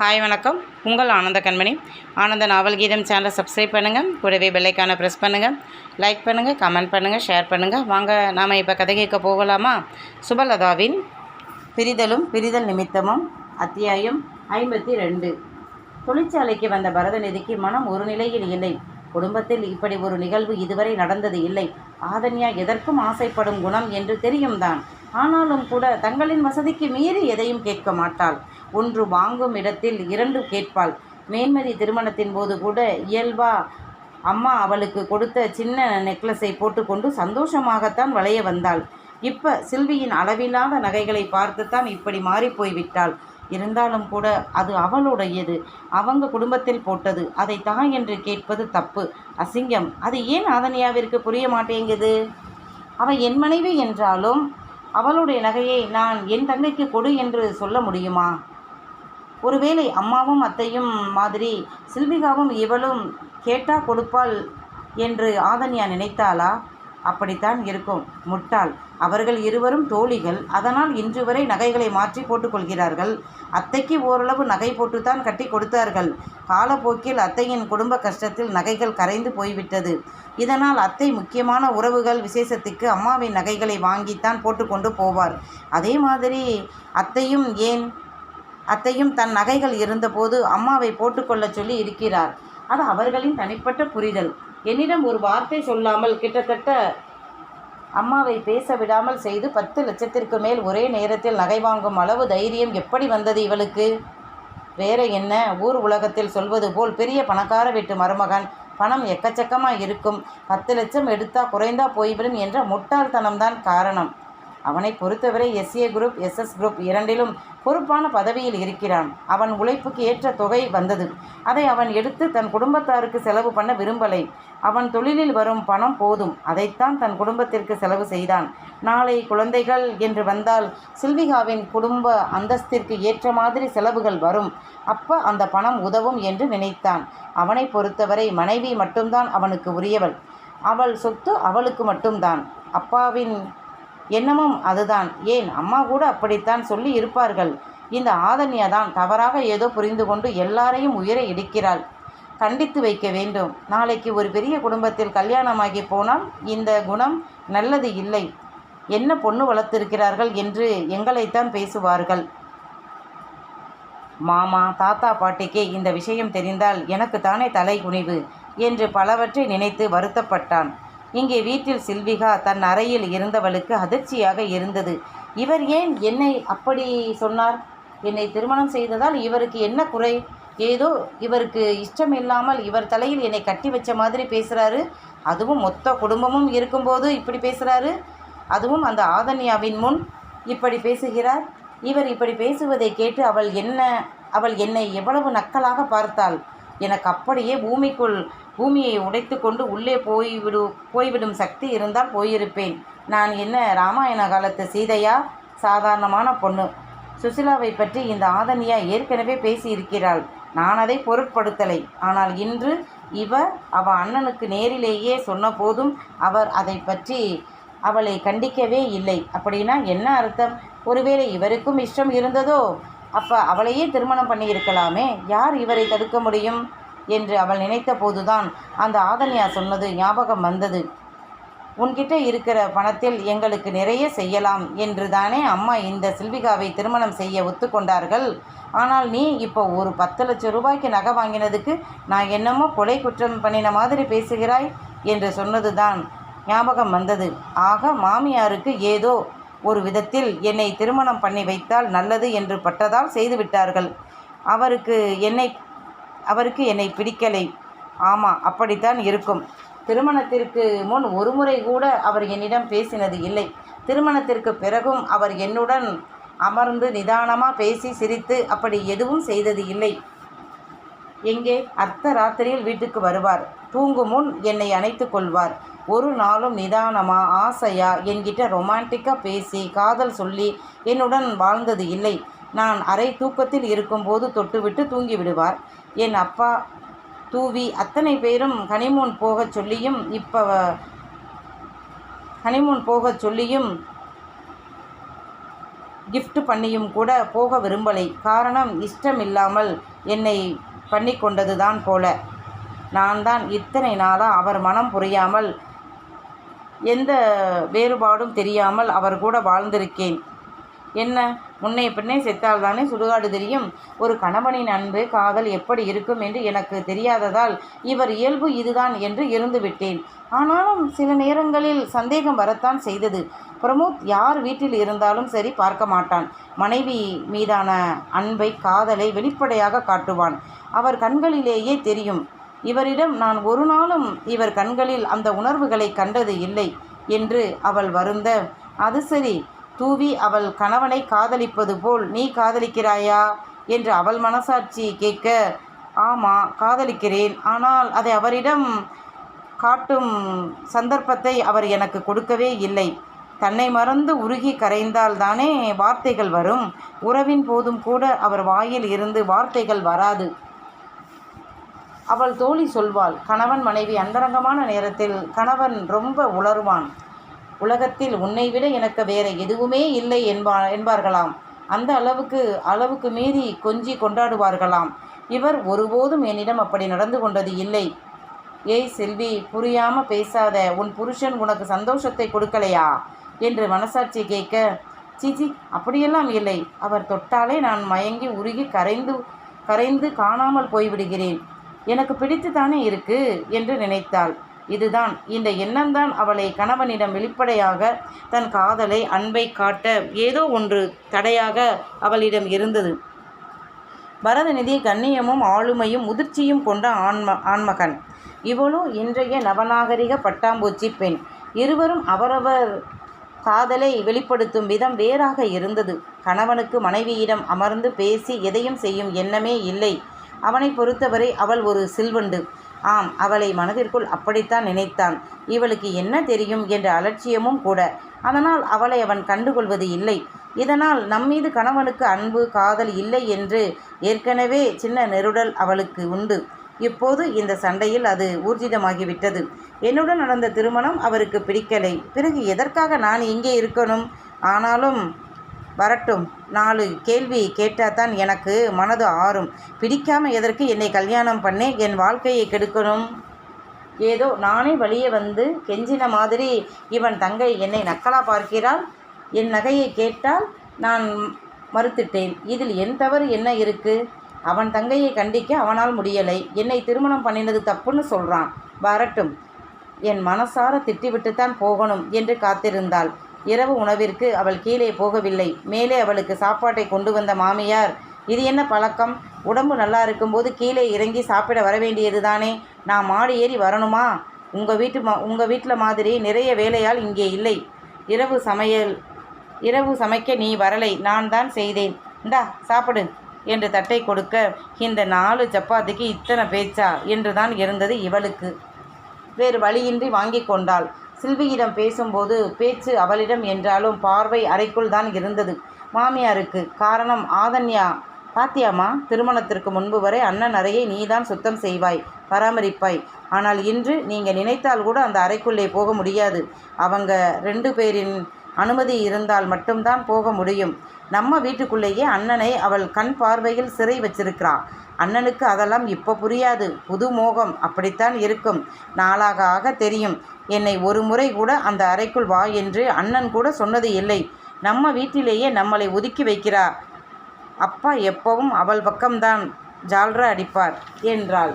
Hi வணக்கம். உங்கள் ஆனந்த கண்மணி. ஆனந்த நாவல் கீதம் சேனலை சப்ஸ்கிரைப் பண்ணுங்கள் கூடவே பெல்லைக்கான ப்ரெஸ் பண்ணுங்கள் லைக் பண்ணுங்கள் கமெண்ட் பண்ணுங்கள் ஷேர் பண்ணுங்கள் வாங்க நாம் இப்போ கதை கேட்க போகலாமா? சுபலதாவின் பிரிதலும் பிரிதல் நிமித்தமும் அத்தியாயம் ஐம்பத்தி ரெண்டு தொழிற்சாலைக்கு வந்த பரதநிதிக்கு மனம் ஒரு நிலையில் இல்லை. குடும்பத்தில் இப்படி ஒரு நிகழ்வு இதுவரை நடந்தது இல்லை. ஆதன்யா எதற்கும் ஆசைப்படும் குணம் என்று தெரியும் தான். ஆனாலும் கூட தங்களின் வசதிக்கு மீறி எதையும் கேட்க மாட்டாள். ஒன்று வாங்கும் இடத்தில் இரண்டு கேட்பாள். மேன்மதி திருமணத்தின் போது கூட இயல்பா அம்மா அவளுக்கு கொடுத்த சின்ன நெக்லஸை போட்டுக்கொண்டு சந்தோஷமாகத்தான் வளைய வந்தாள். இப்ப சில்வியின் அளவில்லாத நகைகளை பார்த்துத்தான் இப்படி மாறிப்போய் விட்டாள் இருந்தாலும் கூட அது அவளுடையது. அவங்க குடும்பத்தில் போட்டது. அதை தான் என்று கேட்பது தப்பு. அசிங்கம். அது ஏன் ஆதனியாவிற்கு புரிய மாட்டேங்குது? அவ என் மனைவி என்றாலும் அவளுடைய நகையை நான் என் தங்கைக்கு கொடு என்று சொல்ல முடியுமா? ஒருவேளை அம்மாவும் அத்தையும் மாதிரி சில்விகாவும் இவளும் கேட்டா கொடுப்பாள் என்று ஆதன்யா நினைத்தாளா? அப்படித்தான் இருக்கும். முட்டாள். அவர்கள் இருவரும் தோழிகள். அதனால் இன்று வரை நகைகளை மாற்றி போட்டுக்கொள்கிறார்கள் அத்தைக்கு ஓரளவு நகை போட்டுத்தான் கட்டி கொடுத்தார்கள். காலப்போக்கில் அத்தையின் குடும்ப கஷ்டத்தில் நகைகள் கரைந்து போய்விட்டது. இதனால் அத்தை முக்கியமான உறவுகள் விசேஷத்துக்கு அம்மாவின் நகைகளை வாங்கித்தான் போட்டுக்கொண்டு போவார். அதே மாதிரி அத்தையும் ஏன் அத்தையும் தன் நகைகள் இருந்தபோது அம்மாவை போட்டுக்கொள்ளச் சொல்லி இருக்கிறார். அது அவர்களின் தனிப்பட்ட புரிதல். என்னிடம் ஒரு வார்த்தை சொல்லாமல் கிட்டத்தட்ட அம்மாவை பேச விடாமல் செய்து பத்து லட்சத்திற்கு மேல் ஒரே நேரத்தில் நகை வாங்கும் அளவு தைரியம் எப்படி வந்தது இவளுக்கு? வேற என்ன? ஊர் உலகத்தில் சொல்வது போல் பெரிய பணக்கார வீட்டு மருமகன். பணம் எக்கச்சக்கமாக இருக்கும். பத்து லட்சம் எடுத்தா குறைந்தா போய்விடும் என்ற முட்டாள்தனம்தான் காரணம். அவனை பொறுத்தவரை எஸ்ஏ குரூப் எஸ்எஸ் குரூப் இரண்டிலும் பொறுப்பான பதவியில் இருக்கிறான். அவன் உழைப்புக்கு ஏற்ற தொகை வந்தது. அதை அவன் எடுத்து தன் குடும்பத்தாருக்கு செலவு பண்ண விரும்பலை. அவன் தொழிலில் வரும் பணம் போதும். அதைத்தான் தன் குடும்பத்திற்கு செலவு செய்தான். நாளை குழந்தைகள் என்று வந்தால் சில்விகாவின் குடும்ப அந்தஸ்திற்கு ஏற்ற மாதிரி செலவுகள் வரும். அப்ப அந்த பணம் உதவும் என்று நினைத்தான். அவனை பொறுத்தவரை மனைவி மட்டும்தான் அவனுக்கு உரியவள். அவள் சொத்து அவளுக்கு மட்டும்தான். அப்பாவின் எண்ணமும் அதுதான். ஏன்? அம்மா கூட அப்படித்தான் சொல்லி இருப்பார்கள். இந்த ஆதன்யா தான் தவறாக ஏதோ புரிந்து கொண்டு எல்லாரையும் உயிரை இடிக்கிறாள். கண்டித்து வைக்க வேண்டும். நாளைக்கு ஒரு பெரிய குடும்பத்தில் கல்யாணமாகி போனால் இந்த குணம் நல்லது இல்லை. என்ன பொண்ணு வளர்த்திருக்கிறார்கள் என்று எங்களைத்தான் பேசுவார்கள். மாமா தாத்தா பாட்டிக்கு இந்த விஷயம் தெரிந்தால் எனக்கு தானே தலை குனிவு என்று பலவற்றை நினைத்து வருத்தப்பட்டான். இங்கே வீட்டில் சில்விகா தன் அறையில் இருந்தவளுக்கு அதிர்ச்சியாக இருந்தது. இவர் ஏன் என்னை அப்படி சொன்னார்? என்னை திருமணம் செய்ததால் இவருக்கு என்ன குறை? ஏதோ இவருக்கு இஷ்டம் இல்லாமல் இவர் தலையில் என்னை கட்டி வச்ச மாதிரி பேசுகிறாரு அதுவும் மொத்த குடும்பமும் இருக்கும்போது இப்படி பேசுகிறாரு அதுவும் அந்த ஆதன்யாவின் முன் இப்படி பேசுகிறார். இவர் இப்படி பேசுவதை கேட்டு அவள் என்ன அவள் என்னை எவ்வளவு நக்கலாக பார்த்தாள். எனக்கு அப்படியே பூமிக்குள் பூமியை உடைத்து கொண்டு உள்ளே போய்விடு போய்விடும் சக்தி இருந்தால் போயிருப்பேன். நான் என்ன ராமாயண காலத்து சீதையா? சாதாரணமான பொண்ணு. சுசிலாவை பற்றி இந்த ஆதனியா ஏற்கனவே பேசியிருக்கிறாள். நான் அதை பொருட்படுத்தலை. ஆனால் இன்று இவ அவ அண்ணனுக்கு நேரிலேயே சொன்ன போதும் அவர் அதை பற்றி அவளை கண்டிக்கவே இல்லை. அப்படின்னா என்ன அர்த்தம்? ஒருவேளை இவருக்கும் இஷ்டம் இருந்ததோ? அப்போ அவளையே திருமணம் பண்ணியிருக்கலாமே. யார் இவரை தடுக்க முடியும்? என்று அவள் நினைத்த போதுதான் அந்த ஆதன்யா சொன்னது ஞாபகம் வந்தது. உன்கிட்ட இருக்கிற பணத்தில் எங்களுக்கு நிறைய செய்யலாம் என்று தானே அம்மா இந்த சில்விகாவை திருமணம் செய்ய ஒத்துக்கொண்டார்கள். ஆனால் நீ இப்போ ஒரு பத்து லட்சம் ரூபாய்க்கு நகை வாங்கினதுக்கு நான் என்னமோ கொலை குற்றம் பண்ணின மாதிரி பேசுகிறாய் என்று சொன்னதுதான் ஞாபகம் வந்தது. ஆக மாமியாருக்கு ஏதோ ஒரு விதத்தில் என்னை திருமணம் பண்ணி வைத்தால் நல்லது என்று பட்டதால் செய்துவிட்டார்கள். அவருக்கு என்னை அவருக்கு என்னை பிடிக்கலை. ஆமாம் அப்படித்தான் இருக்கும். திருமணத்திற்கு முன் ஒருமுறை கூட அவர் என்னிடம் பேசினது இல்லை. திருமணத்திற்கு பிறகும் அவர் என்னுடன் அமர்ந்து நிதானமாக பேசி சிரித்து அப்படி எதுவும் செய்தது இல்லை. எங்கே? அர்த்த ராத்திரியில் வீட்டுக்கு வருவார். தூங்கும் முன் என்னை அணைத்து கொள்வார். ஒரு நாளும் நிதானமா ஆசையா என்கிட்ட ரொமான்டிக்காக பேசி காதல் சொல்லி என்னுடன் வாழ்ந்தது இல்லை. நான் அரை தூக்கத்தில் இருக்கும்போது தொட்டுவிட்டு தூங்கிவிடுவார். என் அப்பா தூவி அத்தனை பேரும் ஹனிமூன் போகச் சொல்லியும் இப்போ ஹனிமூன் போகச் சொல்லியும் கிஃப்ட் பண்ணியும் கூட போக விரும்பலை. காரணம் இஷ்டம் இல்லாமல் என்னை பண்ணி கொண்டது தான் போல. நான் தான் இத்தனை நாளாக அவர் மனம் புரியாமல் எந்த வேறுபாடும் தெரியாமல் அவர் கூட வாழ்ந்திருக்கேன். என்ன? முன்னே பின்னே செத்தால் தானே சுடுகாடு தெரியும்? ஒரு கணவனின் அன்பு காதல் எப்படி இருக்கும் என்று எனக்கு தெரியாததால் இவர் இயல்பு இதுதான் என்று இருந்து விட்டேன் ஆனாலும் சில நேரங்களில் சந்தேகம் வரத்தான் செய்தது. பிரமோத் யார் வீட்டில் இருந்தாலும் சரி பார்க்க மாட்டான். மனைவி மீதான அன்பை காதலை வெளிப்படையாக காட்டுவான். அவர் கண்களிலேயே தெரியும். இவரிடம் நான் ஒரு நாளும் இவர் கண்களில் அந்த உணர்வுகளை கண்டது இல்லை என்று அவள் வருந்த அது சரி. தூவி அவள் கணவனை காதலிப்பது போல் நீ காதலிக்கிறாயா என்று அவள் மனசாட்சி கேட்க ஆமா காதலிக்கிறேன். ஆனால் அதை அவரிடம் காட்டும் சந்தர்ப்பத்தை அவர் எனக்கு கொடுக்கவே இல்லை. தன்னை மறந்து உருகி கரைந்தால் தானே வார்த்தைகள் வரும். உறவின் போதும் கூட அவர் வாயில் இருந்து வார்த்தைகள் வராது அவள் தோழி சொல்வாள் கணவன் மனைவி அந்தரங்கமான நேரத்தில் கணவன் ரொம்ப உளருவான் உலகத்தில் உன்னை விட எனக்கு வேற எதுவுமே இல்லை என்பா என்பார்களாம். அந்த அளவுக்கு அளவுக்கு மீறி கொஞ்சி கொண்டாடுவார்களாம். இவர் ஒருபோதும் என்னிடம் அப்படி நடந்து கொண்டது இல்லை. ஏய் செல்வி புரியாம பேசாத உன் புருஷன் உனக்கு சந்தோஷத்தை கொடுக்கலையா? என்று மனசாட்சி கேட்க சிச்சி அப்படியெல்லாம் இல்லை. அவர் தொட்டாலே நான் மயங்கி உருகி கரைந்து கரைந்து காணாமல் போய்விடுகிறேன். எனக்கு பிடித்து தானே இருக்கு? என்று நினைத்தாள். இதுதான். இந்த எண்ணம்தான் அவளை கணவனிடம் வெளிப்படையாக தன் காதலை அன்பை காட்ட ஏதோ ஒன்று தடையாக அவளிடம் இருந்தது. பரதநிதி கண்ணியமும் ஆளுமையும் முதிர்ச்சியும் கொண்ட ஆண்ம ஆண்மகன். இவளோ இன்றைய நவநாகரிக பட்டாம்பூச்சி பெண். இருவரும் அவரவர் காதலை வெளிப்படுத்தும் விதம் வேறாக இருந்தது. கணவனுக்கு மனைவியிடம் அமர்ந்து பேசி எதையும் செய்யும் எண்ணமே இல்லை. அவனை பொறுத்தவரை அவள் ஒரு சில்வண்டு. ஆம் அவளை மனதிற்குள் அப்படித்தான் நினைத்தான். இவளுக்கு என்ன தெரியும் என்ற அலட்சியமும் கூட. அதனால் அவளை அவன் கண்டுகொள்வது இல்லை. இதனால் நம்மீது கணவனுக்கு அன்பு காதல் இல்லை என்று ஏற்கனவே சின்ன நெருடல் அவளுக்கு உண்டு. இப்போது இந்த சண்டையில் அது ஊர்ஜிதமாகிவிட்டது. என்னுடன் நடந்த திருமணம் அவருக்கு பிடிக்கலை. பிறகு எதற்காக நான் இங்கே இருக்கணும்? ஆனாலும் வரட்டும். நாலு கேள்வி கேட்டால் தான் எனக்கு மனது ஆறும். பிடிக்காம எதற்கு என்னை கல்யாணம் பண்ணி என் வாழ்க்கையை கெடுக்கணும்? ஏதோ நானே வழியே வந்து கெஞ்சின மாதிரி இவன் தங்கை என்னை நக்கலா பார்க்கிறாள்? என் நகையை கேட்டால் நான் மறுத்துட்டேன். இதில் என் தவறு என்ன இருக்குது அவன் தங்கையை கண்டிக்க அவனால் முடியலை. என்னை திருமணம் பண்ணினது தப்புன்னு சொல்கிறான் வரட்டும். என் மனசார திட்டிவிட்டுத்தான் போகணும் என்று காத்திருந்தாள். இரவு உணவிற்கு அவள் கீழே போகவில்லை. மேலே அவளுக்கு சாப்பாட்டை கொண்டு வந்த மாமியார் இது என்ன பழக்கம்? உடம்பு நல்லா இருக்கும்போது கீழே இறங்கி சாப்பிட வர வேண்டியது தானே? நான் மாடி ஏறி வரணுமா? உங்கள் வீட்டு மா உங்கள் வீட்டில் மாதிரி நிறைய வேலையால் இங்கே இல்லை. இரவு சமையல் இரவு சமைக்க நீ வரலை. நான் தான் செய்தேன். இந்தா சாப்பிடு என்று தட்டை கொடுக்க இந்த நாலு சப்பாத்திக்கு இத்தனை பேச்சா? என்று தான் இருந்தது இவளுக்கு. வேறு வழியின்றி வாங்கி கொண்டாள். சில்வியிடம் பேசும்போது பேச்சு அவளிடம் என்றாலும் பார்வை அறைக்குள் தான் இருந்தது. மாமியாருக்கு காரணம் ஆதன்யா. பாத்தியாமா திருமணத்திற்கு முன்பு வரை அண்ணன் அறையை நீதான் சுத்தம் செய்வாய் பராமரிப்பாய். ஆனால் இன்று நீங்கள் நினைத்தால் கூட அந்த அறைக்குள்ளே போக முடியாது. அவங்க ரெண்டு பேரின் அனுமதி இருந்தால் மட்டும்தான் போக முடியும். நம்ம வீட்டுக்குள்ளேயே அண்ணனை அவள் கண் பார்வையில் சிறை வச்சிருக்கிறாள் அண்ணனுக்கு அதெல்லாம் இப்போ புரியாது. புது மோகம். அப்படித்தான் இருக்கும். நாளாக ஆக தெரியும். என்னை ஒரு முறை கூட அந்த அறைக்குள் வா என்று அண்ணன் கூட சொன்னது இல்லை. நம்ம வீட்டிலேயே நம்மளை ஒதுக்கி வைக்கிறா. அப்பா எப்பவும் அவள் பக்கம்தான். ஜால்ரா அடிப்பார் என்றாள்.